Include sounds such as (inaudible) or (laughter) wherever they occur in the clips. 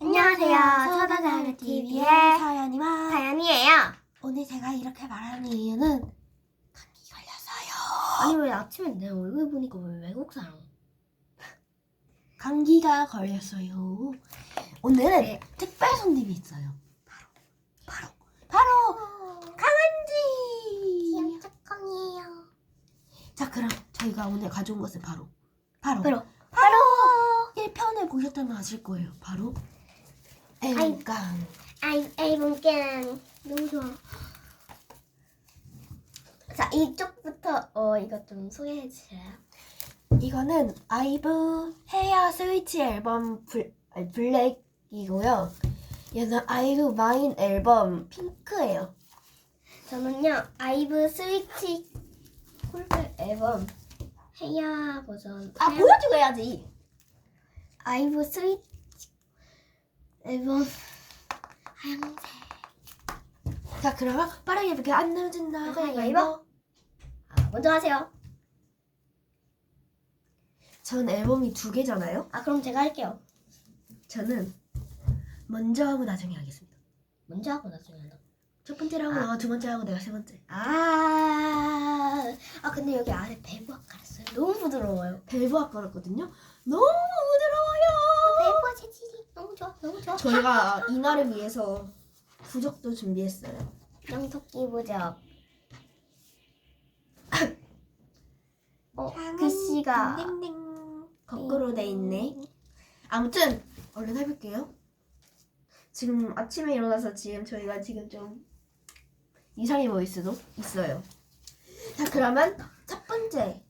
안녕하세요. 서다자르 TV의 사연이와 다현이에요. 오늘 제가 이렇게 말하는 이유는 감기 걸려서요. 아니 왜 아침에 내 얼굴 보니까 왜 외국 사람? 감기가 걸렸어요. 오늘은 네. 특별 손님이 있어요. 바로 바로 바로 강한지. 착강이에요. 자 그럼 저희가 오늘 가져온 것은 바로 바로 바로 바로 1 편을 보셨다면 아실 거예요. 바로 앨감. 아이 앨범 겜 너무 좋아. 자 이쪽부터 어 이거 좀 소개해 주세요. 이거는 아이브 헤어 스위치 앨범 블, 아니, 블랙이고요. 얘는 아이브 마인 앨범 핑크예요. 저는요 아이브 스위치 콜드 앨범 헤야 버전. 아 헤어- 보여주고 해야지. 아이브 스위치 앨범 하얀색. 자 그러면 빠르게 이렇게 안 늦은다. 가위바위보. 아, 먼저 하세요. 전 앨범이 두 개잖아요. 아 그럼 제가 할게요. 저는 먼저 하고 나중에 하겠습니다. 먼저 하고 나중에 한다. 첫 번째로 하고 아. 너가 두 번째 하고 내가 세 번째. 아, 아 근데 여기 아래 밸브가 깔았어요. 너무 부드러워요. 밸브가 걸었거든요. 너무 너무 좋아. 저희가 이날을 위해서 부적도 준비했어요. 양토끼 부적. (laughs) 어, 글씨가 땡땡. 거꾸로 돼 있네. 아무튼 얼른 해볼게요. 지금 아침에 일어나서 지금 저희가 지금 좀 이상해 보일 수도 있어요. 자 그러면 첫 번째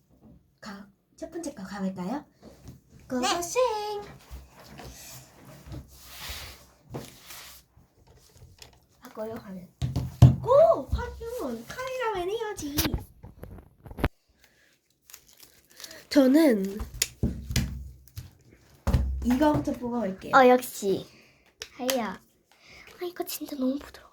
가, 첫 번째 거 가볼까요? 고고싱. 바꿔요 하면. 고 화면 카메라맨 해야지. 저는 이거부터 뽑아볼게요. 어 역시 하이야. 아 이거 진짜 너무 부드러워.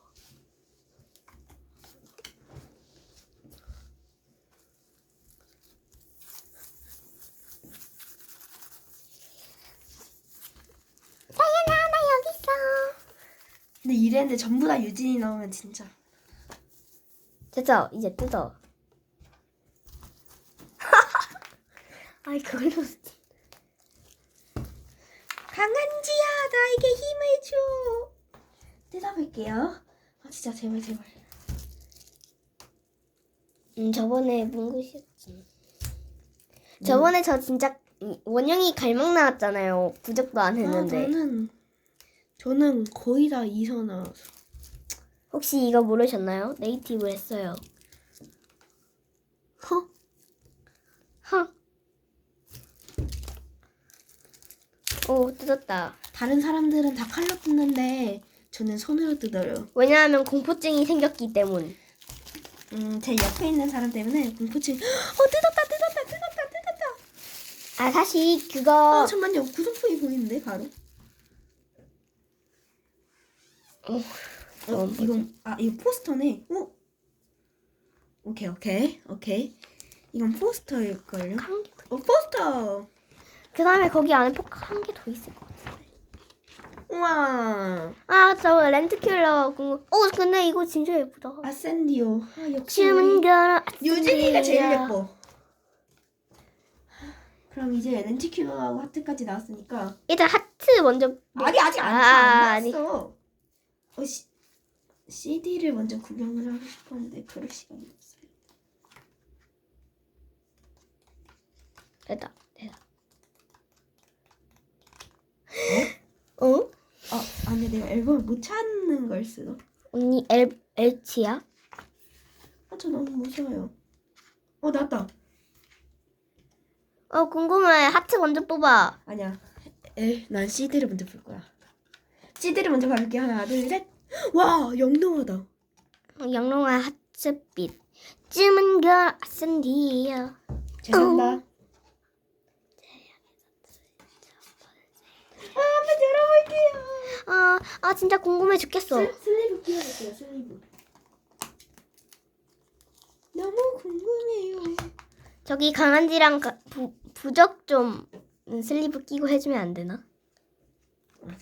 다현아 나 여기 있어. 근데 이랬는데 전부 다 유진이 나오면 진짜. 됐어 이제 뜯어. (laughs) 아이 그걸로 쓰- 강한지야 나에게 힘을 줘. 뜯어볼게요. 아 진짜 제발 제발. 음 저번에 문구시였지. 저번에 저 진짜 이- 원영이 갈망 나왔잖아요. 부적도 안 아, 했는데. 저는 저는 거의 다 이서 나와서. 혹시 이거 모르셨나요? 네이티브 했어요. 허? 허. 오 뜯었다. 다른 사람들은 다 칼로 뜯는데 저는 손으로 뜯어요. 왜냐하면 공포증이 생겼기 때문. 음, 제 옆에 있는 사람 때문에 공포증. (gasps) 어, 뜯었다, 뜯었다, 뜯었다, 뜯었다. 아 사실 그거 어, 잠만요. 구성품이 보이는데 바로. 어, 어, 어, 이건 아, 이거 포스터네. 어? 오케이, 오케이, 오케이. 이건 포스터일 걸요. 한 개. 어, 포스터. 그 다음에 거기 안에 폭한개 더 있을 것 같아. 우와. 아 저 렌트킬러 궁금. 어 근데 이거 진짜 예쁘다. 아센디오. 아, 역시 춤은 결혼. 유진이가 제일 예뻐. 그럼 이제 렌티큐어하고 하트까지 나왔으니까 일단 하트 먼저. 아니 아직 안, 아, 안 아니. 나왔어. 어, 시, CD를 먼저 구경을 하고 싶었는데 그럴 시간이 없어요. 됐다. 됐다. 어? 아 아니 내가 앨범을 못 찾는 걸 수도. 언니 엘 엘치야? 아 저 너무 무서워요. 어 나왔다. 어 궁금해. 하트 먼저 뽑아. 아니야. 에, 난 CD를 먼저 볼 거야. CD를 먼저 봐볼게 하나 둘 셋. 와 영롱하다. 어, 영롱한 하트빛. 쯤은 결 아센디야. 죄송합니다. 아, 한번 열어볼게요. 아, 아 진짜 궁금해 죽겠어. 슬, 슬리브 끼워볼게요, 슬리브. 너무 궁금해요. 저기 강한지랑 가- 부, 부적 좀 음, 슬리브 끼고 해주면 안 되나?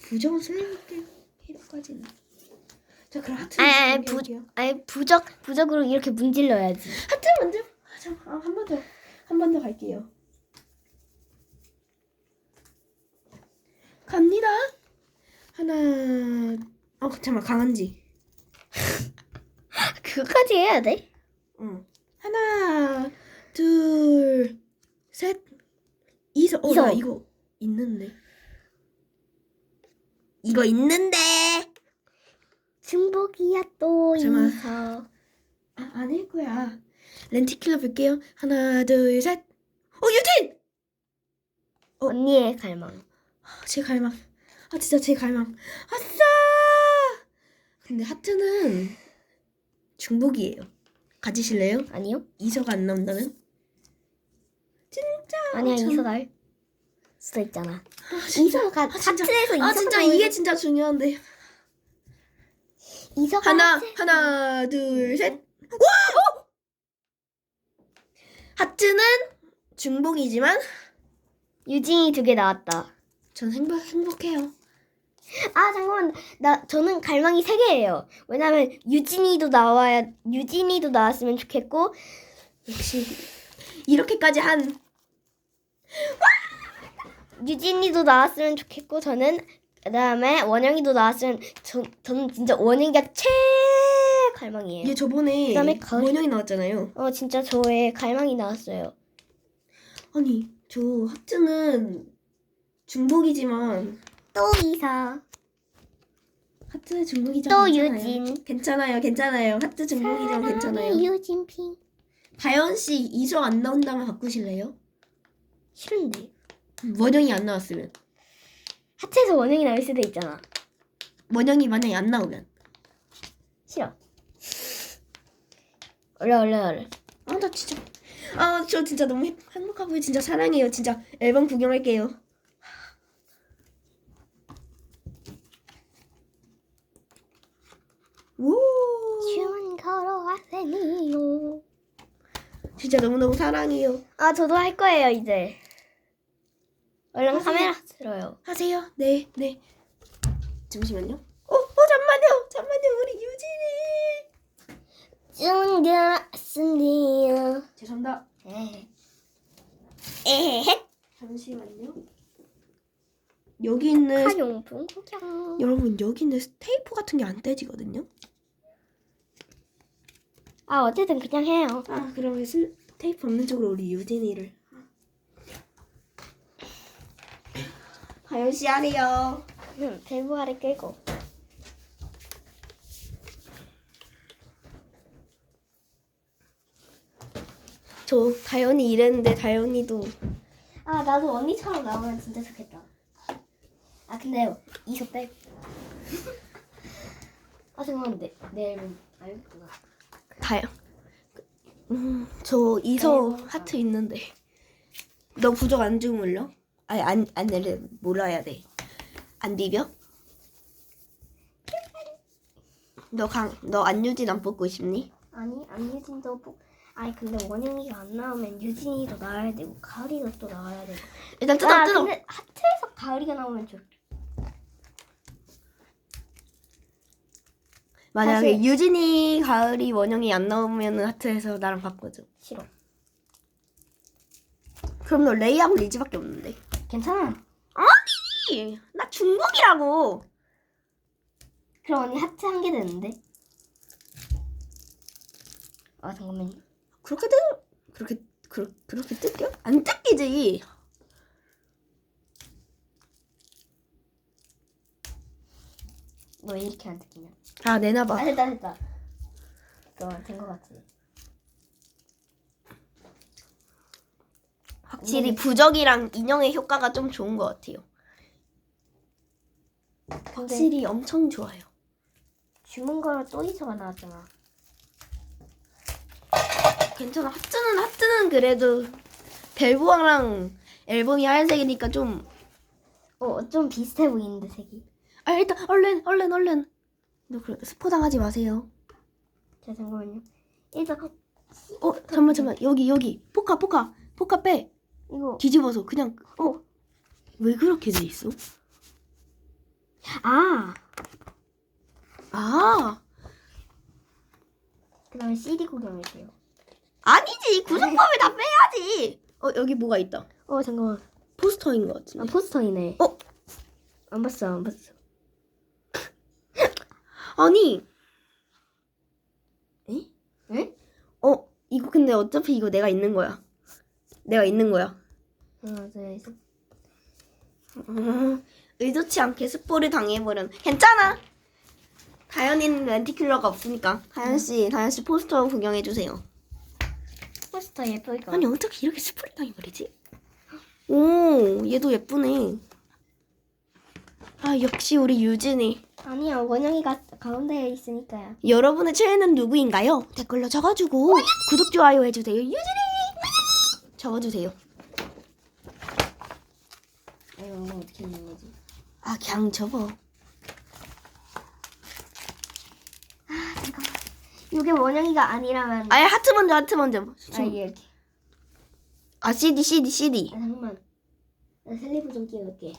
부정은 쓸게 필요까지는. 자 그럼 하트 아니, 아니, 부-. 아니 부적 부적으로 이렇게 문질러야지. 하트 먼저. 아, 잠깐 한번 더. 한 번 더 갈게요. 갑니다. 하나. 어 잠깐만 강한지. (laughs) 그거까지 해야 돼? 응. 하나, 둘, 셋. 이서. 어, 이서. 나 이거 있는데. 이거 있는데. 중복이야 또 잠깐만. 이서. 아, 아닐 거야. 렌티킬러 볼게요. 하나, 둘, 셋. 어, 유진! 어. 언니의 갈망. 아, 제 갈망. 아, 진짜 제 갈망. 아싸! 근데 하트는 중복이에요. 가지실래요? 아니요? 이서가 안 나온다면? 아니야 참. 이서 날 수도 있잖아. 아, 진짜. 이서가 아, 진짜. 하트에서 이서 아, 진짜 이게 진짜 중요한데. 이서가 하나, 하트- 하나, 둘, 셋. 와! 어! 하트는 중복이지만 유진이 두 개 나왔다. 전 행복, 행복해요. 아 잠깐만 나 저는 갈망이 세 개예요. 왜냐면 유진이도 나와야 유진이도 나왔으면 좋겠고 역시 이렇게까지 한 유진이도 나왔으면 좋겠고 저는 그다음에 원영이도 나왔으면 저 저는 진짜 원영이가 최 갈망이에요. 얘 저번에 그다음에 가을- 원영이 나왔잖아요. 어 진짜 저의 갈망이 나왔어요. 아니 저 하트는 중복이지만 또 이사 하트 중복이죠. 또. 유진. 괜찮아요, 괜찮아요. 하트 중복이죠, 괜찮아요. 유진 핑 다현 씨 이서 안 나온다면 바꾸실래요? 싫은데 원영이 안 나왔으면 하트에서 원영이 나올 수도 있잖아. 원영이 만약에 안 나오면 싫어. 얼른 얼른 얼른. 아나 진짜 아 저 진짜 너무 행- 행복하고요. 진짜 사랑해요. 진짜 앨범 구경할게요. 오 춤은 걸어가세요. 진짜 너무너무 사랑해요. 아 저도 할 거예요 이제. 얼른 하세요. 카메라 들어요. 하세요. 네, 네. 잠시만요. 어, 어, 잠만요. 잠만요. 우리 유진이. 준비했습니다. 죄송합니다. 에헤헤. 잠시만요. 여기 있는 카용품 구경. 여러분 여기 있는 테이프 같은 게 안 떼지거든요. 아 어쨌든 그냥 해요. 아, 그러면 슬, 테이프 없는 쪽으로 우리 유진이를. 가연 씨 하래요. 음, 대부하를 끌고. 저 다현이 이랬는데 다현이도 아 나도 언니처럼 나오면 진짜 좋겠다. 아 근데 이소 빼. (laughs) 아 잠깐만 내 내 앨범 알겠구나. 다현. 음, 저 이서 아이고. 하트 있는데. 너 부적 안 주물러? 아니 안 안 내려 몰라야 돼. 안 비벼? 너강너 안유진 안 뽑고 싶니? 아니 안유진도 뽑. 아니 근데 원영이가 안 나오면 유진이도 나와야 되고 가을이도 또 나와야 되고. 일단 뜯어 아, 뜯어. 근데 하트에서 가을이가 나오면 좋. 만약에 사실- 유진이 가을이 원영이 안 나오면 하트에서 나랑 바꿔줘. 싫어. 그럼 너 레이하고 리즈밖에 없는데. 괜찮아. 나 중국이라고. 그럼 언니 하트 한 개 되는데. 아 잠깐만. 그렇게 뜯 그렇게 그, 그렇게 뜯겨? 안 뜯기지. 너왜 이렇게 안 듣기냐? 아 내놔봐. 아 됐다 됐다. 너된거 같지? 확실히 부적이랑 인형의 효과가 좀 좋은 것 같아요. 근데 확실히 엄청 좋아요. 주문 거로 또 이서가 나왔잖아. 괜찮아. 하트는 하트는 그래도 벨보아랑 앨범이 하얀색이니까 좀. 어 좀 비슷해 보이는데 색이. 아 일단 얼른 얼른 얼른. 너 그래 스포 당하지 마세요. 자 잠깐만요. 일단 어 잠만 잠만 여기 여기 포카 포카 포카 빼 이거 뒤집어서 그냥 어 왜 그렇게 돼 있어? 아, 아 그다음에 CD 구경할게요. 아니지 구성법을 다 빼야지. 어 여기 뭐가 있다. 어 잠깐만. 포스터인 것 아 같은데. 포스터이네. 어? 안 봤어 안 봤어. (laughs) 아니 응? 어 이거 근데 어차피 이거 내가 있는 거야. 내가 있는 거야. 하나 둘 셋. 음, 의도치 않게 스포를 당해버렸. 괜찮아. 다현이는 렌티큘러가 없으니까. 다현 씨, 다현 씨 포스터 구경해 주세요. 포스터 거. 아니 어떻게 이렇게 스포를 당해버리지? 오, 얘도 예쁘네. 아 역시 우리 유진이. 아니야 원영이가 가운데에 있으니까요. 여러분의 최애는 누구인가요? 댓글로 적어주고 구독 좋아요 해주세요. 유진이 적어주세요. 이거 어떻게 있는 거지? 아 그냥 접어. 이게 원영이가 아니라면 아예 하트 먼저 하트 먼저. 아 이게 이렇게. 아 CD CD CD. 아, 잠깐만. 나 슬리브 좀 끼울게.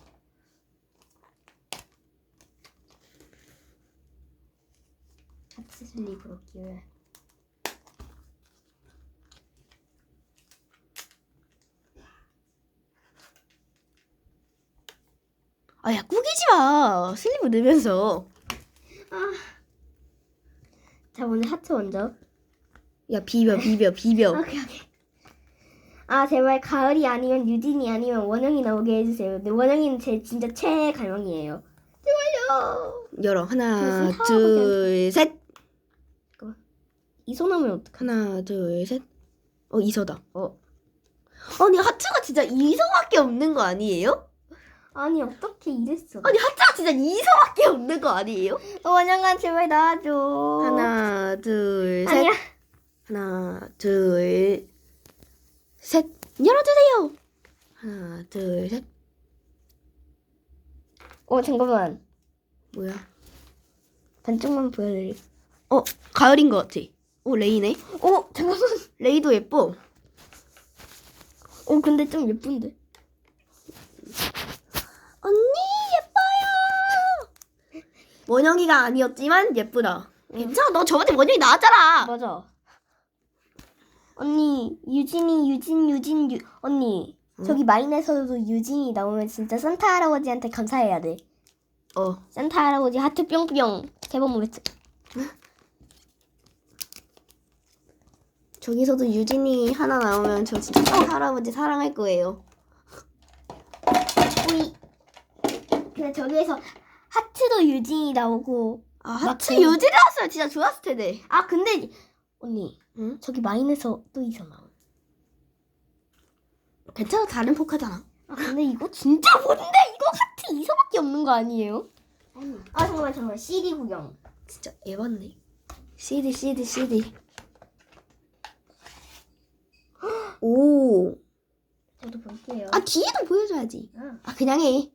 하트 슬리브로 끼워. 아 야 꾸기지 마. 슬리브 넣으면서. 자 먼저 하트 먼저. 야 비벼 비벼 비벼. (laughs) 오케이 오케이. 아 제발 가을이 아니면 유진이 아니면 원영이 나오게 해주세요. 근데 원영이는 제 진짜 최애 갈망이에요. 제발요. 열어 하나 무슨 둘 셋. 이소 나면 어떡해? 하나 둘 셋. 어 이서다. 어. 아니 하트가 진짜 이서밖에 없는 거 아니에요? 아니 어떻게 이랬어? 아니 하트가 진짜 이서밖에 없는 거 아니에요? 원영아 제발 나와줘. 하나 둘 셋. 아니야. 하나 둘 셋. 열어주세요. 하나 둘 셋. 어 잠깐만. 뭐야? 반쪽만 보여드릴. 어 가을인 것 같아. 오 레이네. 어 잠깐만. (laughs) 레이도 예뻐. 어 근데 좀 예쁜데. 언니 예뻐요. 원영이가 아니었지만 예쁘다. 괜찮아. 너 저번에 원영이 나왔잖아. 맞아. 언니 유진이 유진 유진 유 언니 응? 저기 마인에서도 유진이 나오면 진짜 산타 할아버지한테 감사해야 돼. 어. 산타 할아버지 하트 뿅뿅 대박 모르겠어. 저기서도 유진이 하나 나오면 저 진짜 산타 할아버지 사랑할 거예요. 우리 근데 저기에서 하트도 유진이 나오고 아막 하트 그- 유진이 나왔으면 진짜 좋았을 텐데. 아 근데 언니 응? 저기 마인에서 또 이서 나오. 괜찮아 다른 포카잖아. 아 근데 이거 진짜 뭔데 이거 하트 이서밖에 없는 거 아니에요? 아 잠깐만 잠깐만 CD 구경. 진짜 에반네. CD CD CD. 오. 저도 볼게요. 아 뒤에도 보여줘야지. 아, 아 그냥 해.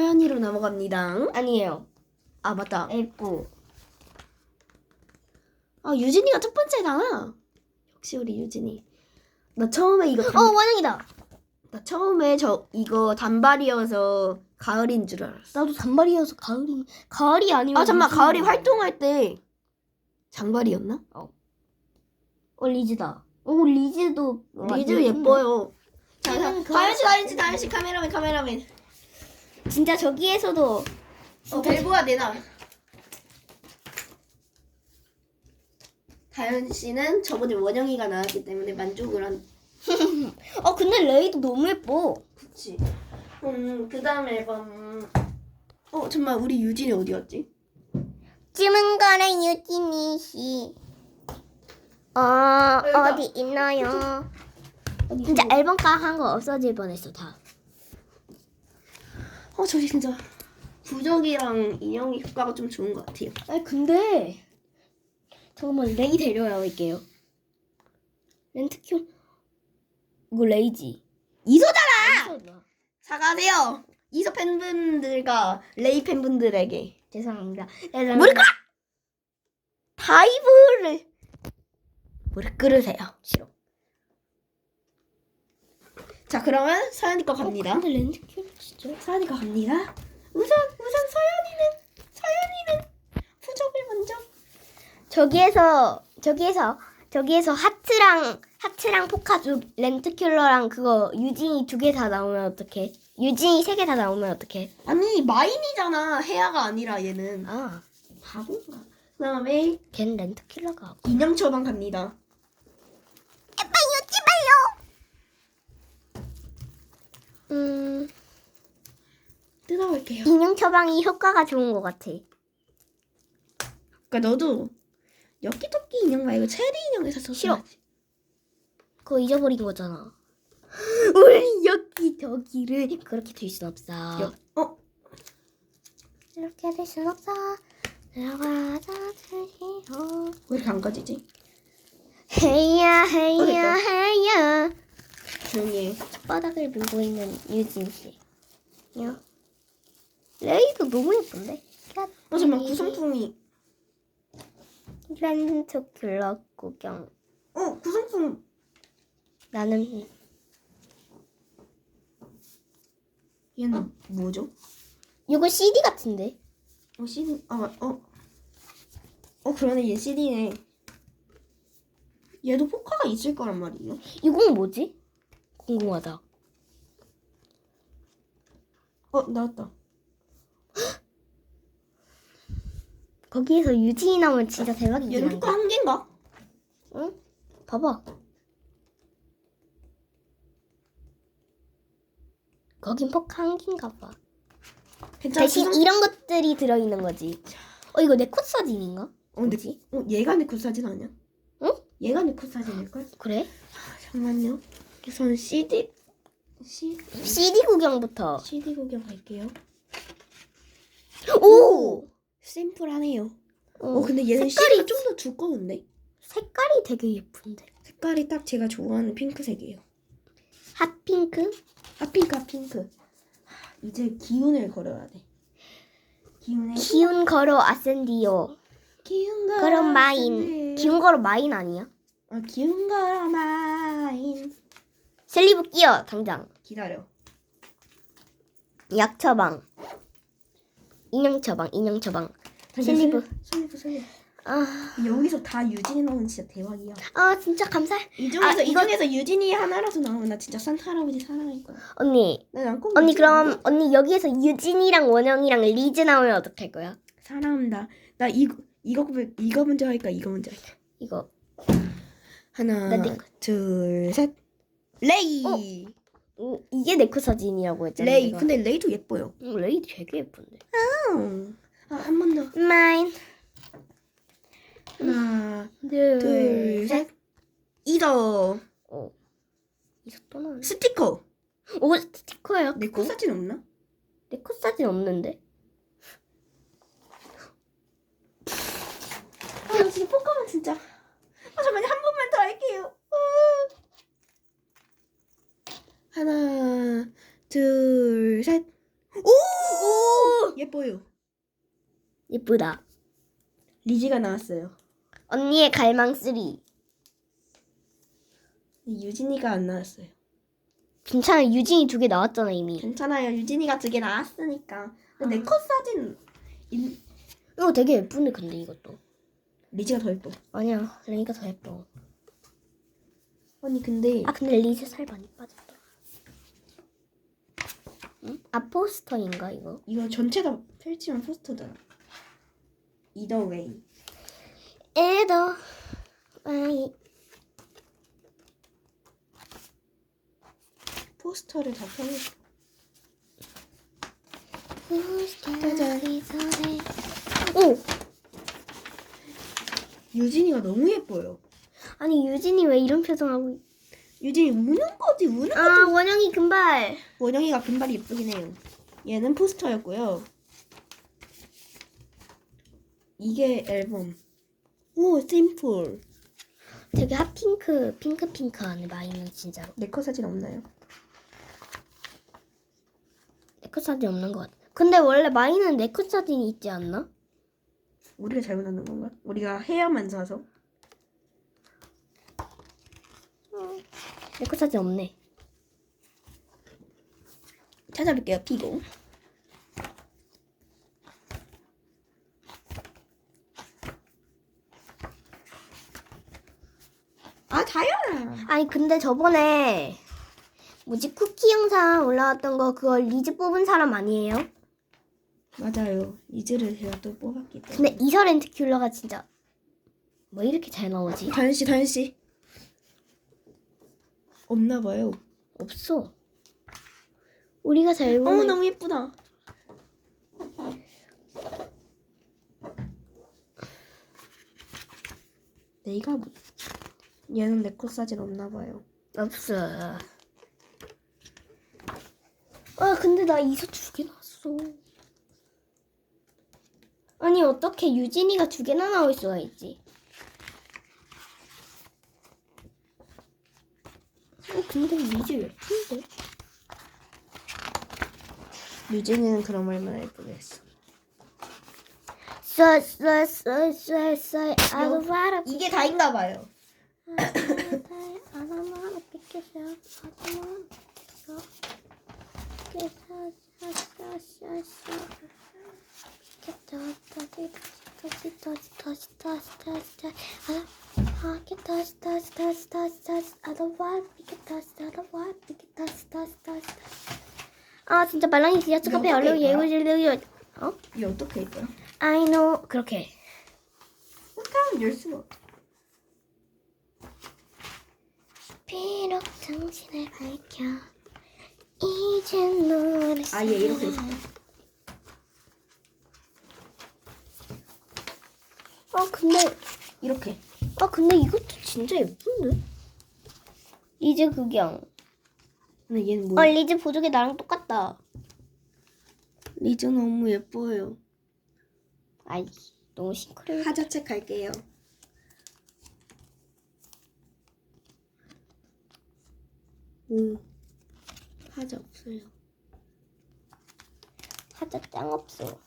서연이로 넘어갑니다. 아니에요. 아 맞다. 예쁘. 아 유진이가 첫 번째잖아. 역시 우리 유진이. 나 처음에 이거 단, 어 원영이다. 나 처음에 저 이거 단발이어서 가을인 줄 알았어. 나도 단발이어서 가을이 가을이 아니면 아 잠만 무슨 가을이? 활동할 때 장발이었나? 어 리즈다. 오 리즈도 리즈 예뻐요. 자, 자, 그- 다현 씨, 다현 씨, 다현 씨 카메라맨, 카메라맨. 진짜 저기에서도 어, 벨보아 내놔. 다현 씨는 저번에 원영이가 나왔기 때문에 만족을 한. (laughs) 어 근데 레이도 너무 예뻐. 그치. 음, 그 다음 앨범. 어, 정말 우리 유진이 어디였지? 찜은 거는 유진이 씨. 어 여기다. 어디 있나요? 어디 진짜? 앨범가 한 거 없어질 뻔했어 다. 어, 저기 진짜 부적이랑 인형이 효과가 좀 좋은 것 같아요. 아니 근데 잠깐만 레이 데려와 올게요. 렌트큐 이거 레이지. 이소잖아! 아! 사과하세요! 이소 팬분들과 레이 팬분들에게. 죄송합니다. 무릎 꿇어! 다이브를 무릎 꿇으세요. 싫어. 자 그러면 서연이 거 갑니다. 근데 렌티킬러 진짜. 서연이 거 갑니다. 우선 우선 서연이는 서연이는 부적을 먼저. 저기에서 저기에서 저기에서 하트랑 하트랑 포카 두 렌트큘러랑 그거 유진이 두 개 다 나오면 어떡해? 유진이 세 개 다 나오면 어떡해? 아니 마인이잖아. 해야가 아니라 얘는 아, 바본가. 그다음에 걘 렌트킬러가. 인형 처방 갑니다. 음, 뜯어볼게요. 인형 처방이 효과가 좋은 것 같아. 그러니까 너도 엽기토끼 인형 말고 체리 인형에서 썼어. 싫어. 그거 잊어버린 거잖아. (gasps) 우리 여기 저기를 그렇게 될 순 없어. 어 이렇게 될 순 없어. 들어가자 드디어. 왜 이렇게 안 꺼지지? 헤이야 어, 헤이야 됐다. 헤이야. 조용히 해. 바닥을 물고 있는 유진 씨. 야. 레이도 너무 예쁜데. 어 잠깐 구성품이 렌트큘러 구경. 어 구성품 나는 얘는 뭐죠? 이거 CD 같은데. 어 CD 아어어 어, 그러네 얘 CD네. 얘도 포카가 있을 거란 말이에요. 이건 뭐지? 궁금하다. 어 나왔다. 거기에서 유진이 나오면 진짜 대박이긴 얘는 한데. 포카 한 개인가? 응? 봐봐. 거긴 포카 한 개인가 봐. 괜찮아. 대신 구성... 이런 것들이 들어있는 거지. 어 이거 내 콧 사진인가? 어 근데 뭐지? 어 얘가 내컷 사진 아니야? 응? 얘가 내컷 사진일 걸? 그래? 잠깐만요. 우선 CD C CD 구경부터. CD 구경 갈게요. 오! 심플하네요. 어, 어 근데 얘는 색깔이 좀 더 두꺼운데. 색깔이 되게 예쁜데. 색깔이 딱 제가 좋아하는 핑크색이에요. 핫핑크? 아 핑크 아 핑크. 하, 이제 기운을 걸어야 돼. 기운에 기운 걸어 아센디오. 기운 걸어 그럼 마인. 기운 걸어 마인 아니야? 아 기운 걸어 마인. 셀리브 끼어 당장. 기다려. 약 처방. 인형 처방, 인형 처방. 슬리브. 슬리브 슬리브. 아, 여기서 다 유진이 나오면 진짜 대박이야. 아 진짜 감사. 이 중에서 아, 이 이거- 중에서 유진이 하나라도 나오면 나 진짜 산타 할아버지 사랑할 거야. 언니, 꼭. 언니 그럼 언니 여기에서 유진이랑 원영이랑 리즈 나오면 어떡할 거야? 사랑한다. 나 이거 이거 이거 먼저 할까 이거 먼저 할까. 이거 하나, 나 둘, 셋. 레이. 음, 이게 네코 사진이라고 했잖아. 레이. 내가. 근데 레이도 예뻐요. 음, 레이 되게 예쁜데. 아, 한 번 더. 마인. 하나, 둘, 둘, 셋. 이더 어. 이거 또 나오네. 스티커. 오 스티커예요? 내코 사진 없나? 내코 사진 없는데. 아, 나 진짜 포카만 진짜. 아, 잠깐만요. 한 번만 더 할게요. 우. 하나, 둘, 셋. 오! 예뻐요. 예쁘다. 리지가 나왔어요. 언니의 갈망 3. 유진이가 안 나왔어요. 괜찮아. 유진이 두 개 나왔잖아 이미. 괜찮아요. 유진이가 두 개 나왔으니까. 근데 내컷 사진 인- 이거 되게 예쁜데 근데 이것도. 리지가 더 예뻐. 아니야. 레이가 더 예뻐. 언니 근데 아 근데 리즈 살 많이 빠졌다. 응? 아 포스터인가 이거? 이거 전체 다 펼치면 포스터잖아. Either way. 에더 아이 포스터를 다 펼. 오 유진이가 너무 예뻐요. 아니 유진이 왜 이런 표정하고? 있- 유진이 우는 거지 우는 거. 아 원영이 금발. 원영이가 금발이 예쁘긴 해요. 얘는 포스터였고요. 이게 앨범. 오 심플. 되게 핫핑크 핑크 핑크하네 마이는 진짜로. 내컷 사진 없나요? 네컷 사진 없는 것 같아. 근데 원래 마이는 네컷 사진이 있지 않나? 우리가 잘못 하는 건가? 우리가 헤어만 사서. 네컷 사진 없네. 찾아볼게요. 피고. 아 다현아. 아니 근데 저번에 뭐지 쿠키 영상 올라왔던 거 그거 리즈 뽑은 사람 아니에요? 맞아요. 이즈를 제가 또 뽑았기 때문에. 근데 이서 렌트 큘러가 진짜 뭐 이렇게 잘 나오지? 다현 씨, 다현 씨. 없나 봐요. 없어. 우리가 잘어 보는 너무 예쁘다. 내가 뭐? 얘는 내컷 사진 없나 봐요. 없어. 아 근데 나 이서 두개 나왔어. 아니 어떻게 유진이가 두 개나 나올 수가 있지? 어 근데 리즈 예쁜데? 유진이는 그럼 얼마나 예쁘겠어. 쏴쏴쏴쏴쏴 아도 바라 이게 다인가 봐요. 아나마나 아 진짜 말랑이 지하철 카페 얼른 읽어요? 예고질려 어? 이게 어떻게 할까요? I know. 그렇게. 그럼 열 수가. 없- 비록 당신을 밝혀 이젠 너를 아, 얘 이렇게 사랑해. 아 근데 이렇게. 아 근데 이것도 진짜 예쁜데 리즈 극영 근데 얘는 어 뭐? 리즈 보조개 나랑 똑같다 리즈 너무 예뻐요. 아이 너무 싱크로해 하자책 할게요. 오, 하자 없어요. 하자 짱 없어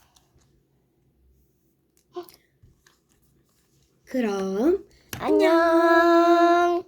그럼 안녕.